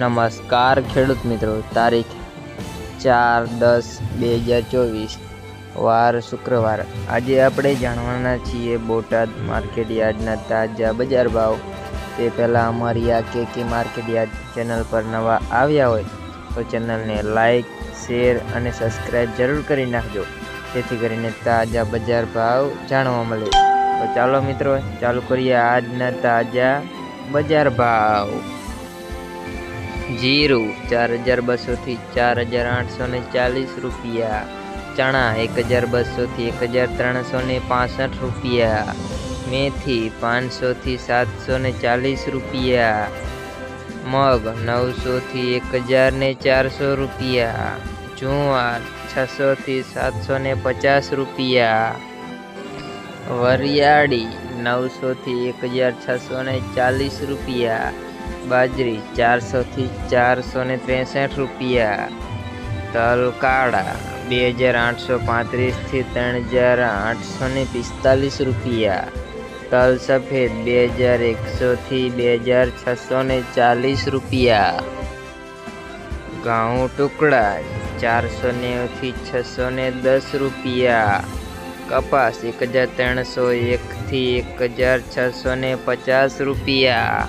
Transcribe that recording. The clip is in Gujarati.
નમસ્કાર ખેડૂત મિત્રો, તારીખ ચાર દસ બે હજાર ચોવીસ, વાર શુક્રવાર. આજે આપણે જાણવાના છીએ બોટાદ માર્કેટ યાર્ડના તાજા બજાર ભાવ. તે પહેલાં અમારી આ કે કે માર્કેટ યાર્ડ ચેનલ પર નવા આવ્યા હોય, તો ચેનલને લાઈક, શેર અને સબસ્ક્રાઈબ જરૂર કરી નાખજો, જેથી કરીને તાજા બજાર ભાવ જાણવા મળે. તો ચાલો મિત્રો, ચાલુ કરીએ આજના તાજા બજાર ભાવ. જીરું ચાર હજાર બસોથી ચાર હજાર આઠસો ને ચાલીસ રૂપિયા. ચણા એક હજાર બસોથી એક હજાર ત્રણસો ને પાસઠ રૂપિયા. મેથી પાંચસોથી સાતસો ને ચાલીસ રૂપિયા. મગ નવસોથી એક હજાર ને ચારસો રૂપિયા. જુવાર છસોથી સાતસો ને પચાસ રૂપિયા. વરિયાળી નવસોથી એક હજાર છસો ને ચાલીસ રૂપિયા. બાજરી ચારસોથી ચારસો ને ત્રેસઠ રૂપિયા. તલ કાળા બે હજાર આઠસો પાંત્રીસથી ત્રણ હજાર આઠસો ને પિસ્તાલીસ રૂપિયા. તલ સફેદ બે હજાર એકસોથી બે હજાર છસો ને ચાલીસ રૂપિયા. ઘઉં ટુકડા ચારસો નેવુંથી છસો ને દસ રૂપિયા. કપાસ એક હજાર ત્રણસો એકથી એક હજાર છસો ને પચાસ રૂપિયા.